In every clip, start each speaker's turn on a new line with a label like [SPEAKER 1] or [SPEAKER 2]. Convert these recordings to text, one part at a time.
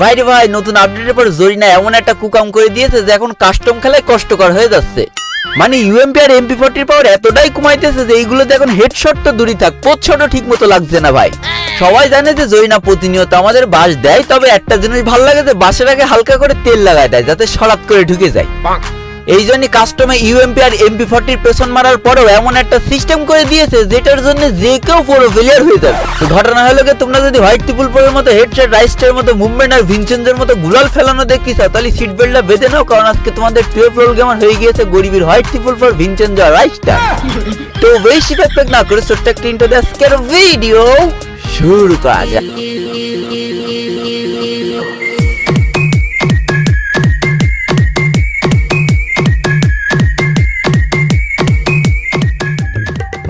[SPEAKER 1] ভাই রে ভাই, নতুন আপডেটের পর জরিনা এমন একটা কুকাম করে দিয়েছে যে এখন কাস্টম খেলায় কষ্টকর হয়ে যাচ্ছে। মানে ইউএমপি আর এমপি ফোরটির পাওয়ার এতটাই কমাইতেছে যে এইগুলোতে এখন হেডশট তো দূরই থাক পোচ ঠিক মতো লাগছে না ভাই। সবাই জানে যে জরিনা প্রতিনিয়ত আমাদের বাস দেয়, তবে একটা জিনিস ভালো লাগে যে বাসের আগে হালকা করে তেল লাগায় দেয়, যাতে সরাত করে ঢুকে যায়। এই জন্য কাস্টমে ইউএমপি আর এমপি ফর্টির পেছন মারার পরেও এমন একটা সিস্টেম করে দিয়েছে, যেটার জন্য যে কেউ পুরো ফেলিয়ার হয়ে যাবে। ঘটনা হলো কি, তোমরা যদি হোয়াইট টিপুল পরের মতো হেডসেট রাইস্টের মতো মুভমেন্ট আর ভিনসেন্সের মতো গুলাল ফেলানো দেখি তাহলে সিট বেল্টটা বেঁধে নাও, কারণ আজকে তোমাদের টুয়েলভ রোল গেমার হয়ে গিয়েছে গরিবের হোয়াইট টিপুল পর ভিনসেন্স আর রাইস্টার তো বেশি ব্যাকপ্যাক না করে ছোট্ট একটা ইন্টো আজকের ভিডিও শুরু করা যাক।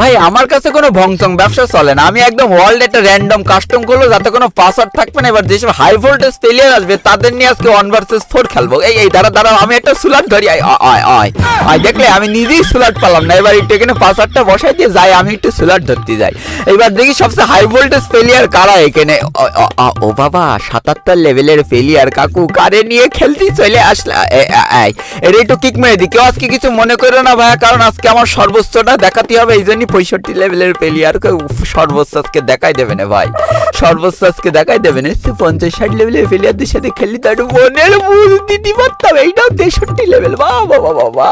[SPEAKER 1] ভাই আমার কাছে কোনো ভংসং ব্যবসা চলে না। আমি একদম ওয়ার্ল্ড একটা র্যান্ডম কাস্টম করল যাতে কোনো পাসওয়ার্ড থাকবে না। এবার যেসব হাই ভোল্টেজ প্লেয়ার আসবে তাদের নিয়ে আজকে ওয়ান ভার্সেস ফোর খেলব। এই এই দাঁড়া দাঁড়া আমি একটা সুলাট ধরি। আয় দেখলে আমি নিজেই সুলাট পেলাম না। এবার একটু এখানে পাসওয়ার্ডটা বসাই দিয়ে যাই আমি একটু সুলাট ধরতে যাই। এবার দেখি সবচেয়ে হাই ভোল্টেজ প্লেয়ার কারা এখানে? ও- বাবা সাতাত্তর লেভেলের প্লেয়ার কাকু কারে নিয়ে খেলতে চলে আসলা? এ- এ- এই, এর একটু কিক মেরে দিই। কেউ আজকে কিছু মনে করো না ভাইয়া কারণ আজকে আমার সর্বোচ্চটা দেখাতে হবে এই জন্যই পঁয়ষট্টি লেভেলের প্লেয়ারকে সর্বোচ্চ আজকে দেখাই দেবে না ভাই। সর্বোচ্চ আজকে দেখাই দেবে না সে পঞ্চাশ ষাট লেভেলের প্লেয়ারদের সাথে খেললি, তার মনের বুঝ দিতে পারতাম এইটাও তেষট্টি লেভেল বা বাবা বাবা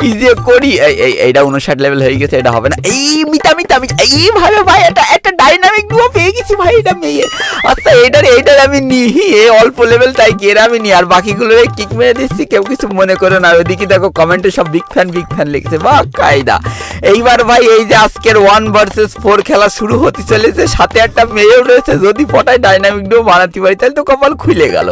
[SPEAKER 1] কি যে করি? এই এই, এইটা উনষাট লেভেল হয়ে গেছে, এটা হবে না। এই মিতা মিতা মিতা এইভাবে ভাই এটা একটা ডাইনামিক দুও পেয়ে গেছি ভাই, এটা মেয়ে। আচ্ছা এইটার এইটার আমি নিহি এ অল্প লেভেল তাই কি আমি নি আর বাকিগুলো কিক মেরে দিচ্ছি, কেউ কিছু মনে করে না। ওইদিকে দেখো কমেন্টে সব বিগ ফ্যান বিগ ফ্যান লিখছে বা কায়দা। এইবার ভাই, এই যে আজকের ওয়ান ভার্সেস ফোর খেলা শুরু হতে চলেছে, সাথে একটা মেয়েও রয়েছে যদি ফটায় ডাইনামিক ডো বানাতে পারি তাহলে তো কপাল খুলে গেল।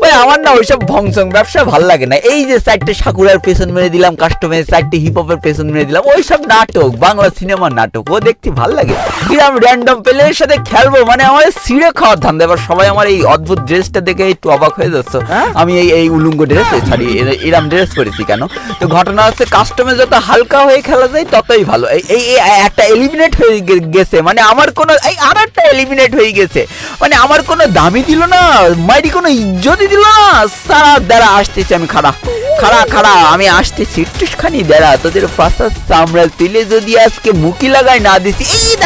[SPEAKER 1] ভাই আমার না ওইসব ভংসং ব্যবসা ভালো লাগে না। এই যে চারটে সাকুরার পেছন মেরে দিলাম কাস্টমের চারটে হিপ হপের পেছন মেরে দিলাম ওইসব নাটক বাংলা সিনেমার নাটক ও দেখতে ভালো লাগে। এরকম র্যান্ডম প্লেয়ারের সাথে খেলব মানে আমার ছিঁড়ে খাওয়ার ধান্দা। এবার সবাই আমার এই অদ্ভুত ড্রেসটা দেখে একটু অবাক হয়ে যাচ্ছে। আমি এই এই উলুঙ্গ ড্রেস সরি এরম ড্রেস পরেছি কেন? তো ঘটনা হচ্ছে কাস্টমে যত হালকা হয়ে খেলা যায় ততই ভালো। এই একটা এলিমিনেট হয়ে গেছে। মানে আমার কোনো এই আর একটা এলিমিনেট হয়ে গেছে। মানে আমার কোনো দামি দিল না, মাইরি কোনো ইজ্জতই দিল না। সারা দ্বারা আসতেছি আমি খারাপ খাড়া খাড়া, আমি আসতেছি। একটুখানি দাঁড়া তোদের পাশা চামড়া তুলে যদি আজকে মুখি লাগাই না দিছি, এই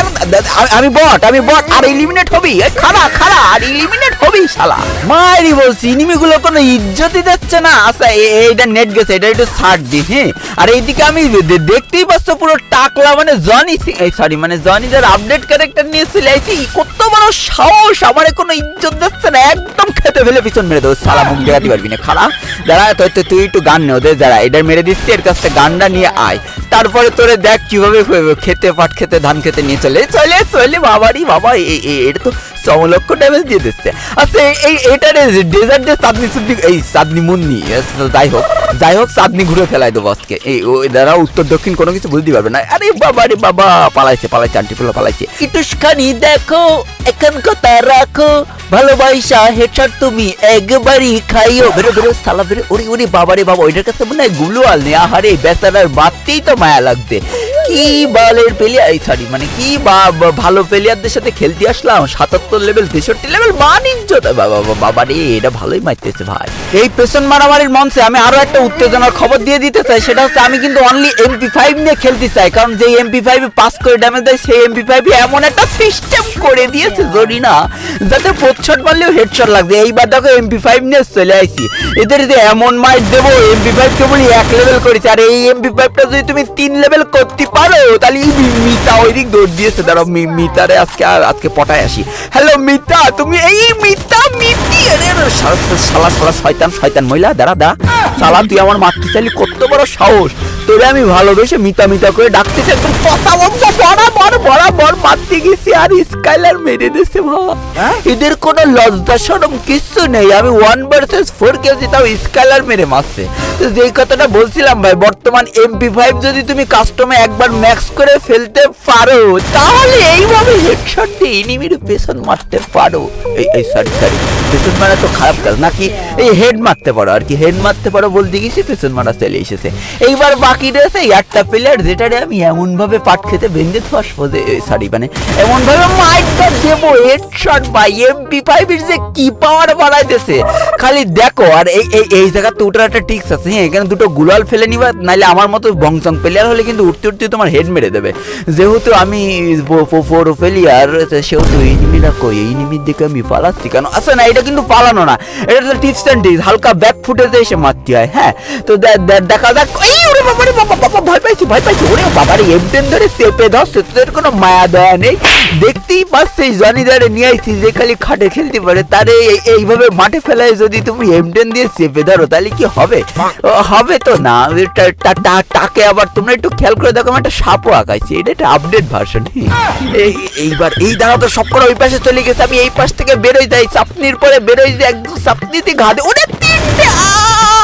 [SPEAKER 1] আমি- বট, আমি বট, আর এলিমিনেট হবি। খাড়া খাড়া, আর এলিমিনেট হবি, শালা। মারি বলছি, ইনিমিগুলো কোনো ইজ্জতই দিচ্ছে না। আচ্ছা এইটা নেট গেছে, এটা একটু ছাড় দি হ্যাঁ। আর এইদিকে আমি দেখতেই পাচ্ছ পুরো টাকলা মানে জনি এই সরি মানে জনি যার আপডেট ক্যারেক্টার নিয়ে চলে আইছি, কত বড় সাহস, আমার কোনো ইজ্জত দিচ্ছে না, একদম খেতে ফেলে পিছন মেরে দেবো, সালা মুখ দেখাতে পারবি না খালা। দাঁড়া তুই তুই- একটু গান নে, ওদের দাঁড়া এটার মেরে দিচ্ছি, এর কাছ থেকে গানটা নিয়ে আয়। তারপরে তোরে দেখ কীভাবে খেতে, পাট খেতে, ধান খেতে নিয়ে চলে। চলে চলে, বাবারি, বাবা এটা তো সমলক্ষ ড্যামেজ দিয়ে দিচ্ছে। আচ্ছা এই- এটার চাঁদনি চুদনি, এই চাঁদনি মুন্নি যাই হোক যাই হোক, চাঁদনি ঘুরে ফেলাই দেবো আজকে। এই উত্তর, দক্ষিণ কোনো কিছু বুঝতে পারবে না। আরে বাবা রে বাবা, পালাইছে পালাইছে, আন্টি ফুলো পালাইছে। একটুখানি দেখো, এখন কথা রাখো, ভালোবাসা হেডশট তুমি একবারই খাইও। বেরো বেরো সালা বেরো, ওরে ওরে বাবা, রে বাবা, ওইটার কাছে মনে হয়গুলো আল নেই। আহারে বেচারার বাড়তেই তো মায়া লাগছে। কি বালের প্লেয়ার এই সরি মানে কি বা- ভালো প্লেয়ারদের সাথে খেলতে আসলাম? সাতাত্তর লেভেল তেষট্টি লেভেল বাণিজ্য বাবা বাবা রে, এটা ভালোই মারতেছে ভাই। এই পেছন মারামারির মঞ্চে আমি আরও একটা উত্তেজনার খবর দিয়ে দিতে চাই, সেটা হচ্ছে আমি কিন্তু অনলি এমপি ফাইভ নিয়ে খেলতে চাই, কারণ যে এমপি ফাইভ পাস করে ড্যামেজ দেয়, সেই এমপি ফাইভ এমন একটা সিস্টেম করে দিয়েছে জরি না যাতে প্রচ্ছট মারলেও হেডশট লাগবে। এইবার দেখো এমপি ফাইভ নিয়ে চলে আইছি। এদের যে এমন মাইট দেবো এমপি ফাইভ কেবল এক লেভেল করেছে। আর এই এমপি ফাইভটা যদি তুমি তিন লেভেল করতে পারো তাহলে মিতা ওই দিক দৌড় দিয়েছে। দাঁড়াও মিতা মিতারে আজকে আর আজকে পটায় আসি। হ্যালো মিতা, তুমি এই মিতা মিতি? আরে সালা শালা শয়তান শয়তান মহিলা, দাঁড়া দাঁড়া। শালা তুই আমার মাতৃ চাইলি কত বড় সাহস। তোরে আমি ভালোবেসে মিতা মিতা করে ডাকতেছি একদম কথা বলব বরাবর বরাবর মারতে গেছি আর স্কাইলার মেরে দিয়েছে বাবা। এদের কোনো লজ্জা সরম কিচ্ছু নেই। আমি ওয়ান ভার্সেস ফোর খেলছি তাও স্কাইলার মেরে মারছে। তো যেই কথাটা বলছিলাম ভাই বর্তমান এমপি ফাইভ যদি তুমি কাস্টমে একবার ম্যাক্স করে ফেলতে পারো তাহলে এইভাবে হেডশট দিয়ে এনিমির পেছন মারতে পারো। এই এই সরি সরি পেছন মারা তো খারাপ কাজ। নাকি এই হেড মারতে পারো আর কি। হেড মারতে পারো বলতে গেছি পেছন মারা চলে এসেছে। এইবার বাকি রয়েছে একটা প্লেয়ার যেটারে আমি এমন ভাবে পাট খেতে সরি মানে দেবো হেডশট এমপি যে কি পাওয়ার খালি দেখো, আর এই এই এই জায়গা তো একটা টিক্স আছে হ্যাঁ এখানে দুটো গুলাল ফেলে নিবা, নাইলে আমার মতো প্লেয়ার হলে কিন্তু উঠতে উঠতে তোমার হেড মেরে দেবে। যেহেতু আমি ফোর প্লেয়ার সেহেতু কই দিকে আমি পালাচ্ছি কেন? আচ্ছা না, এটা কিন্তু পালানো না, এটা তো টিপস অ্যান্ড টিপস হালকা ব্যাক ফুটেজে এসে মারতে হয় হ্যাঁ তো দেখা যাক ভয় ভয় ওরে ধরে চেপে তোদের কোনো নেই। দেখতেই জনি নিয়ে যে খালি খাটে খেলতে পারে। তারে এইভাবে মাঠে ফেলায় যদি তুমি দিয়ে চেপে ধরো, তাহলে কি হবে? হবে তো না। টাকে আবার তোমরা একটু খেয়াল করে দেখো একটা আঁকাইছি। এটা একটা আপডেট ভার্সন এইবার এই দাঁড়া তো ওই পাশে চলে গেছে। আমি এই পাশ থেকে বেরোই যাই চাপনির পরে বেরোই যাই একদম চাপনিতে আহ! এই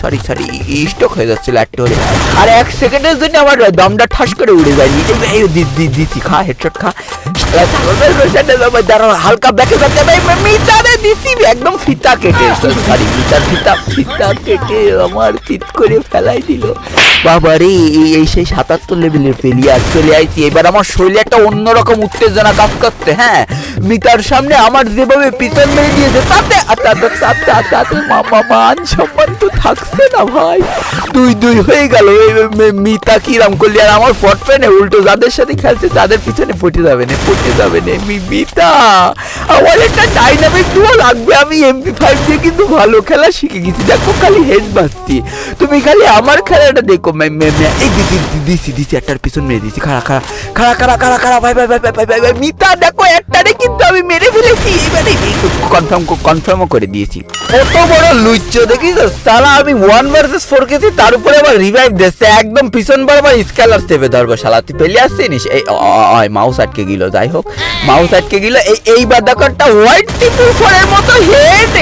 [SPEAKER 1] সরি সরি স্টক হয়ে যাচ্ছিল একটা হলে। আর এক সেকেন্ডের জন্য আমার দমটা ঠাস করে উড়ে এই এই দি- দিছি, খা হেডশট খা। হালকা ব্যাকে মিটারে দিছি একদম ফিতা কেটে। সরি মিটার, ফিতা ফিতা কেটে আমার ফিট করে ফেলাই দিল। বাবা রে, এই- এই সেই সাতাত্তর লেভেলের প্লেয়ার চলে আইছি। এবার আমার শরীরে একটা অন্যরকম উত্তেজনা কাজ করছে হ্যাঁ? মিটার সামনে আমার যেভাবে পিছন মেরে দিয়েছে, তাতে মান সম্মান তো থাকছে না ভাই। দুই দুই হয়ে গেল। মিতা কিরাম করলি? আর আমার ফট পেনে উল্টো যাদের সাথে খেলছে, তাদের পিছনে পটে যাবে না, পটে যাবে না। মিতা, আমার একটা ডাইনামিক ডুও লাগবে। আমি এমপি ফাইভ দিয়ে কিন্তু ভালো খেলা শিখে গেছি। দেখো খালি হেড বাজছি। তুমি খালি আমার খেলাটা দেখো। এই দিছি দিছি, একটার পিছন মেরে দিছি। খাড়া খাড়া খাড়া খাড়া খাড়া ভাই ভাই ভাই ভাই ভাই ভাই ভাই, মিতা, দেখো একটারে কিন্তু আমি মেরে ফেলেছি। এবারে কনফার্ম কনফার্মও করে দিয়েছি। কত বড় লুচ্চ দেখিস? সালা আমি ওয়ান ভার্সেস ফোর খেয়েছি, তার উপরে আবার রিভাইভ দিচ্ছে একদম পিছন বরাবর স্কেলার চেপে ধরবো শালা। তুই পেলে আসছিস? এই মাউস আটকে গেল, যাই হোক। মাউস আটকে গেল, এই এই বাদাকরটা হোয়াইট ট্রিপল ফোরের মতো হেড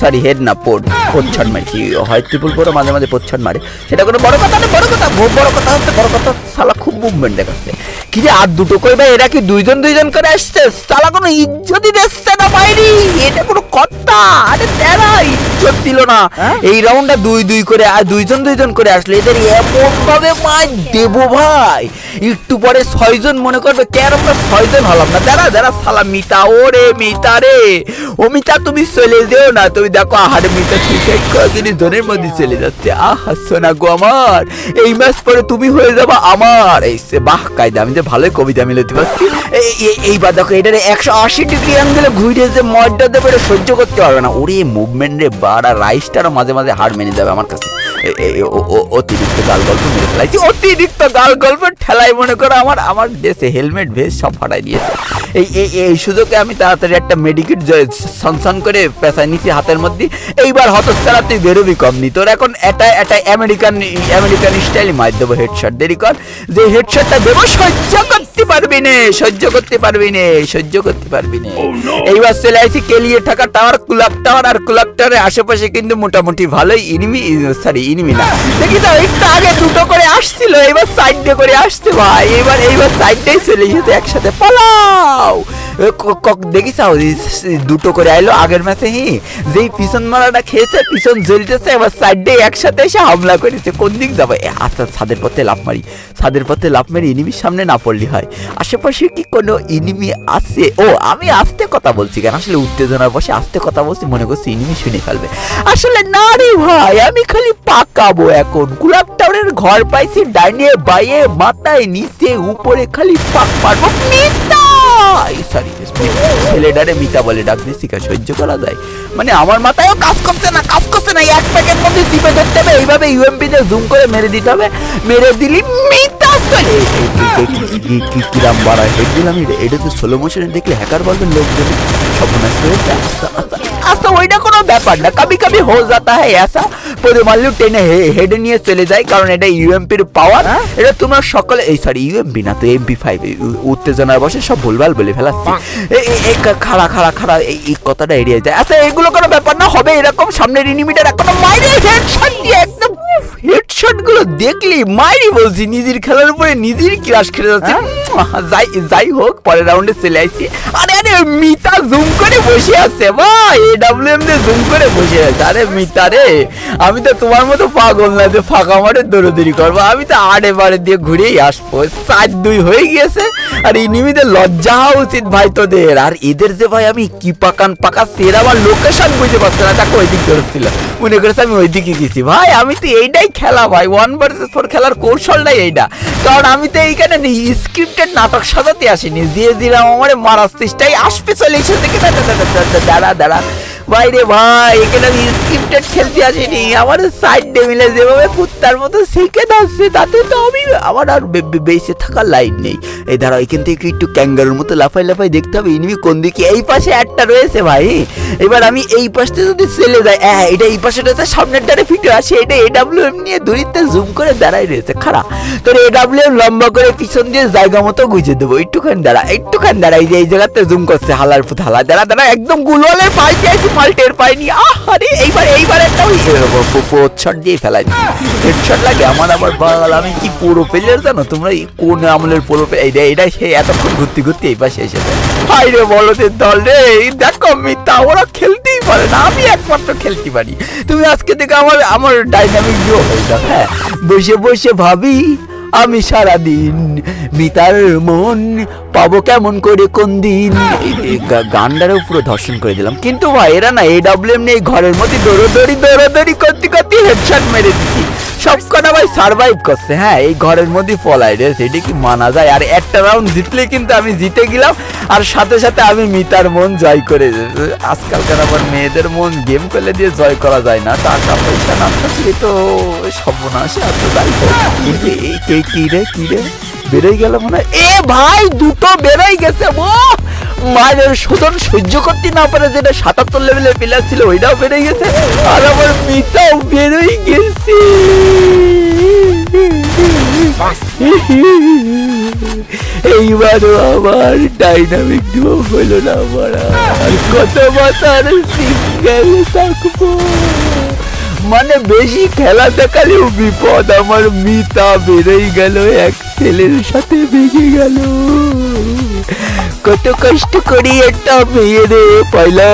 [SPEAKER 1] সরি হেড না পোড পোচ্ছাট মারছি হোয়াইট ট্রিপল ফোরও মাঝে মাঝে পোচ্ছাট মারে। সেটা কোনো বড় কথা না, বড় কথা খুব বড় কথা হচ্ছে, বড় কথা শালা খুব মুভমেন্ট দেখাচ্ছে। কি রে আর দুটো করে ভাই, এরা কি দুইজন দুইজন করে আসছে? শালা কোনো ইজ্জতই দিচ্ছে না বাইরি এটা কোনো কথা আরে তেরা ইজ্জত দিল না এই রাউন্ডটা দুই দুই করে আর দুইজন দুইজন করে আসলে এদের এমন ভাবে দেবো ভাই। একটু পরে ছয়জন মনে করবে কেন আমরা ছয়জন হলাম না? দাঁড়া দাঁড়া সালা মিতা ওরে মিতা রে। ও মিতা তুমি চলে যেও না। তুমি দেখো আহারে মিতা সুইসাইড করে তিনি জনের মধ্যে চলে যাচ্ছে। আহা সোনা গো আমার। এই ম্যাচ পরে তুমি হয়ে যাবা আমার। এই বাহ কায়দা আমি যে ভালোই কবিতা মিলাতে পারছি। এই এই- এইবার দেখো এটারে একশো আশি ডিগ্রি অ্যাঙ্গেলে ঘুরে যে মডটা দেবে এটা সহ্য করতে পারবে না। ওরে মুভমেন্ট বাড়া, রাইসটারও মাঝে মাঝে হার মেনে যাবে আমার কাছে। অতিরিক্ত গাল গল্প মেরে ফেলাইছি। অতিরিক্ত গাল গল্প ঠেলাই মনে করো আমার আমার দেশে হেলমেট ভেস সব ফাটাই দিয়েছে। এই এই এই সুযোগে আমি তাড়াতাড়ি একটা মেডিকেট সনসন করে পেঁচাই নিছি হাতের মধ্যে। এইবার হতচ্ছাড়া তুই বেরোবি কম নি তোর এখন এটা এটা আমেরিকান আমেরিকান স্টাইলে মার দেবো হেডশট দেরি কর। যে হেডশটটা দেবো, সহ্য করতে পারবি নে সহ্য করতে পারবি নে সহ্য করতে পারবি নে। এইবার চলে আসি কেলিয়ে থাকা টাওয়ার কুলাক টাওয়ার আর কুলাক টাওয়ারের আশেপাশে কিন্তু মোটামুটি ভালোই ইনিমি সরি ইনিমি না। দেখি তো একটু আগে দুটো করে আসছিল এবার সাইড দিয়ে করে আসছে ভাই। এবার এইবার সাইড দিয়ে চলে যেতে একসাথে পালাও। দেখিস দুটো করে আইলো, আগের ম্যাচে হি, যেই পিছন মারাটা খেয়েছে, পিছন জ্বলতেছে এবার সাইড একসাথে এসে হামলা করেছে, কোন দিক যাবে? আচ্ছা ছাদের পথে লাফ মারি, ছাদের পথে লাফ মারি ইনিমির সামনে না পড়লি হয়। আশেপাশে কি কোনো ইনিমি আছে? ও, আমি আস্তে কথা বলছি কেন? আসলে উত্তেজনার বসে আস্তে কথা বলছি, মনে করছি ইনিমি শুনে ফেলবে। আসলে না রে ভাই, আমি খালি পাকাবো এখন। গুলাব টাউনের ঘর পাইছি, ডাইনে, বাইয়ে, মাথায়, নিচে, উপরে, খালি পাক মারবো। মিতা সরি ছেলেটারে মিতা বলে ডাক কা সহ্য করা যায়। মানে আমার মাথায়ও কাজ করছে না কাজ করছে না। এক প্যাকেট মধ্যে চিপে ধরতে হবে এইভাবে ইউএমপি তে জুম করে মেরে দিতে হবে। মেরে দিলি মিতা চলে কি- কিরাম বাড়ায় হেড দিলাম এটা- তো স্লো মোশনে দেখলে হ্যাকার বলবেন লোকজন সর্বনাশ হয়েছে আচ্ছা, আচ্ছা, আচ্ছা ওইটা কোনো ব্যাপার না। কবি কবি হো যাতা হ্যাঁ ऐसा বিপদে মারলেও টেনে হেডে নিয়ে চলে যায় কারণ এটা ইউএমপির পাওয়ার এটা তোমরা সকলে এই সরি ইউএমপি না তো এমপি ফাইভ উত্তেজনার বসে সব ভুলভাল বলে ফেলাচ্ছি। খাড়া খাড়া খাড়া এই কথাটা এড়িয়ে যায়। আচ্ছা এগুলো কোনো ব্যাপার না হবে এরকম। সামনের এনিমিটার এখনও মাইরে হেডশট দিয়ে একদম হেডশটগুলো দেখলি মাইরি বলছি নিজের খেলার উপরে নিজের ক্রাশ খেলে যাচ্ছে। যাই যাই হোক পরের রাউন্ডে চলে আসছি। আরে আরে মিতা জুম করে বসে আছে ভাই এডব্লিউএম দিয়ে জুম করে বসে আছে। আরে মিতা রে আমি তো তোমার মতো পাগল না যে ফাঁকা মাঠে দৌড়দৌড়ি করব। আমি তো আড়ে বাড়ে দিয়ে ঘুরেই আসব। চার দুই হয়ে গিয়েছে। আর ইনিমিদের লজ্জা হওয়া উচিত ভাই তোদের। আর এদের যে ভাই আমি কি পাকান পাকা সের আমার লোকেশন বুঝে পাচ্ছে না। দেখো ওই দিক ধরেছিল। মনে করেছে আমি ওই দিকে গেছি। ভাই, আমি তো এইটাই খেলা ভাই। ওয়ান ভার্সেস ফোর খেলার কৌশলটাই এইটা। কারণ আমি তো এইখানে স্ক্রিপ্টেড নাটক সাজাতে আসিনি। দিয়ে দিলাম আমার মারার চেষ্টাই আসবে চলে এসেছে কিনা দাঁড়া দাঁড়া। বাইরে ভাই, এখানে আমি স্ক্রিপ্টেড খেলতে আসিনি। আমার সাইড মিলে যেভাবে কুত্তার মতো শিখে যাচ্ছে, তাতে তো আমি, আমার আর বেঁচে থাকার লাইন নেই। এই দাঁড়াও, এখান থেকে একটু ক্যাঙ্গারুর মতো লাফাই লাফাই দেখতে হবে ইনিমি কোন দিকে। এই পাশে একটা রয়েছে ভাই। এবার আমি এই পাশটা যদি চলে যাই হ্যাঁ এটা এই পাশে রয়েছে, সামনের ডারে ফিটে আসে। এটা এডাব্লিউএম নিয়ে দূরিতে জুম করে দাঁড়াই রয়েছে, খাড়া। তোর এডাব্লিউএম লম্বা করে পিছন দিয়ে জায়গা মতো গুজে দেবো। একটুখানি দাঁড়া একটুখানি দাঁড়া, এই যে, এই জায়গাতে জুম করছে, হালার ফুট, হালা, দাঁড়া দাঁড়া, একদম গুলোয়ালের পাইতে আছি মাল্টের পাইনি। আরে এইবার এইবার একটা ওই শট দিয়ে ফেলাই হেডশট লাগে, আমার আবার বাল আমি কি পুরো প্লেয়ার জানো? তোমরা কোন আমলের পুরো এটা এটা সে এতক্ষণ ঘুরতে ঘুরতে এই পাশে এসেছে হাই রে বলদের দল রে দেখো মিথ্যা, ওরা খেলতেই পারে না, আমি একমাত্র খেলতে পারি। তুমি আজকে থেকে আমার আমার ডাইনামিক হয়ে যাও হ্যাঁ। বসে বসে ভাবি আমি সারা দিন মিতার মন পাবো কেমন করে কোন দিন? গানটারও পুরো ধর্ষণ করে দিলাম। কিন্তু ভাই, এরা না এডাব্লিউএম নেই ঘরের মধ্যে দৌড়োদৌড়ি দৌড়োদৌড়ি হেডশট মেরে দিচ্ছি সব ভাই সার্ভাইভ করছে হ্যাঁ এই ঘরের মধ্যে ফলাই রে, সেটি কি মানা যায়? আর একটা রাউন্ড জিতলে কিন্তু আমি জিতে গেলাম, আর সাথে সাথে আমি মিতার মন জয় করে, আজকালকার আবার মেয়েদের মন গেম খেলে দিয়ে জয় করা যায় না, টাকা পয়সা না থাকলে তো সর্বনাশে আছে যাই কিন্তু এই কে কী রে কী রে? বেরোই গেল মনে এ ভাই, দুটো বেরোই গেছে ও মায়ের শোধন সহ্য করতে না পারে যেটা সাতাত্তর লেভেলের প্লেয়ার ছিল, ওইটাও বেরোই গেছে। আর আমার মিতাও বেরোই গেছে। এইবারও আমার ডাইনামিক ডিও হলো না আমার কত বছর সিঙ্গেল থাকব। মানে বেশি খেলা দেখালেও বিপদ আমার মিতা বেরোই গেল, এক ছেলের সাথে ভেঙে গেল। কত কষ্ট করি একটা মেয়েরে পয়লা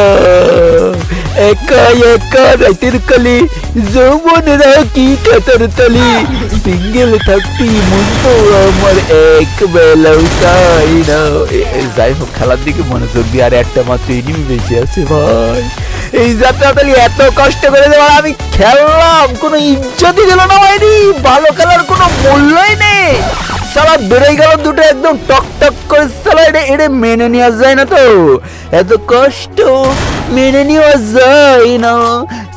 [SPEAKER 1] একা একা রাতের কালে যৌবন রাখি কাতার তলি। সিঙ্গেল থাকতি মন তো আমার এক বেলাও চাই না। যাই হোক, খেলার দিকে মনোযোগ দিয়ে আর একটা মাত্র এনিমি বেঁচে আছে, ভাই। এই যাত্রা তাহলে এত কষ্ট করে দেওয়ার আমি খেললাম, কোনো ইজ্জতই দিল না ভাইরি, ভালো খেলার কোনো মূল্যই নেই। সালা বেড়ে গেল দুটো, একদম টক টক করে সালা এটা এটা মেনে নেওয়া যায় না তো। এত কষ্ট মেনে নেওয়া যায় না।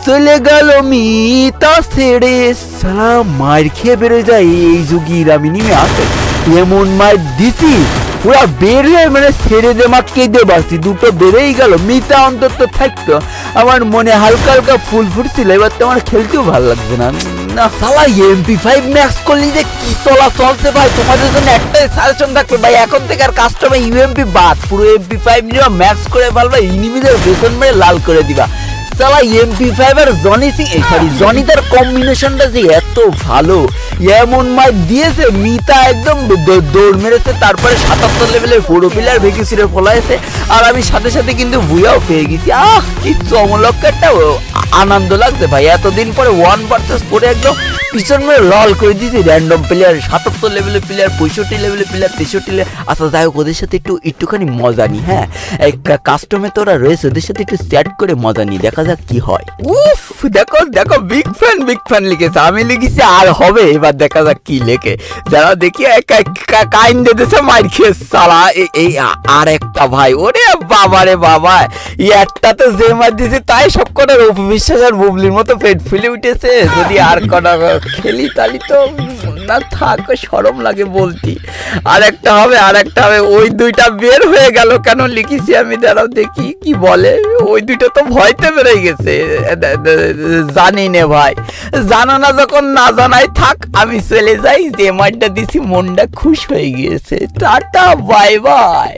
[SPEAKER 1] চলে গেল মিতা ছেড়ে সালা মার খেয়ে বেড়ে যায় এই যুগির আমি নিমে আসে। এমন মার দিছি পুরা হয়ে মানে ছেড়ে দে মা, কেঁদে বাসি দুটো বেড়েই গেল, মিতা অন্তত থাকতো। আমার মনে হালকা হালকা ফুল ফুটছিল, এবার তো আমার খেলতেও ভালো লাগছে না। না সালা এমপি ফাইভ ম্যাক্স করলি যে কি চলা চলছে ভাই? তোমাদের জন্য একটাই সাজেশন থাকবে ভাই, এখন থেকে আর কাস্টমার ইউএমপি বাদ। পুরো এমপি ফাইভ নিয়ে ম্যাক্স করে ফেলবা, ইনিমিদের বেতন মেরে লাল করে দিবা। সালা এমপি ফাইভ আর জনি সিং এই সরি জনিদার কম্বিনেশনটা যে এত ভালো এমন মার দিয়েছে, মিতা একদম দৌড় মেরেছে, তারপরে সাতাত্তর লেভেলের পুরো প্লেয়ার ভেকেছিরে ফলাইছে, আর আমি সাথে সাথে কিন্তু ভুয়াও পেয়ে গেছি। আহ, কি চমলক্কারটা আনন্দ লাগছে ভাই। এতদিন পরে ওয়ান ভার্সেস ফোরে একদম পিছন লল করে দিয়েছি র্যান্ডম প্লেয়ার সাতাত্তর লেভেলের প্লেয়ার পঁয়ষট্টি লেভেলের প্লেয়ার তেষট্টি আচ্ছা যাই হোক, ওদের সাথে একটু, একটুখানি মজা নি হ্যাঁ? কাস্টমে তো ওরা রয়েছে, ওদের সাথে একটু চ্যাট করে মজা নি দেখা যাক কি হয়। উফ, দেখো দেখো বিগ ফ্যান বিগ ফ্যান লিখেছে। আমি লিখেছি আর হবে, এবার দেখা যাক কি লেখে। যারা দেখি কাইন দিতেছে মার খেয়ে এ- এই আর একটা ভাই। ওরে বাবা রে বাবা, এই একটা তো যে মার দিয়েছে তাই সব কটার উপবিশ্বাস আর বুবলির মতো পেট ফুলে উঠেছে। যদি আর কটা খেলি তালি তো না থাক সরম লাগে বলতি। আর একটা হবে, আর একটা হবে, ওই দুইটা বের হয়ে গেল কেন লিখেছি আমি? দাঁড়াও দেখি, কি বলে? ওই দুইটা তো ভয়তে বেরোয় গেছে। জানি নে ভাই। জানা না যখন না জানাই, থাক, আমি চলে যাই। যে মাঠটা দিছি, মনটা খুশ হয়ে গিয়েছে। Tata, bye bye.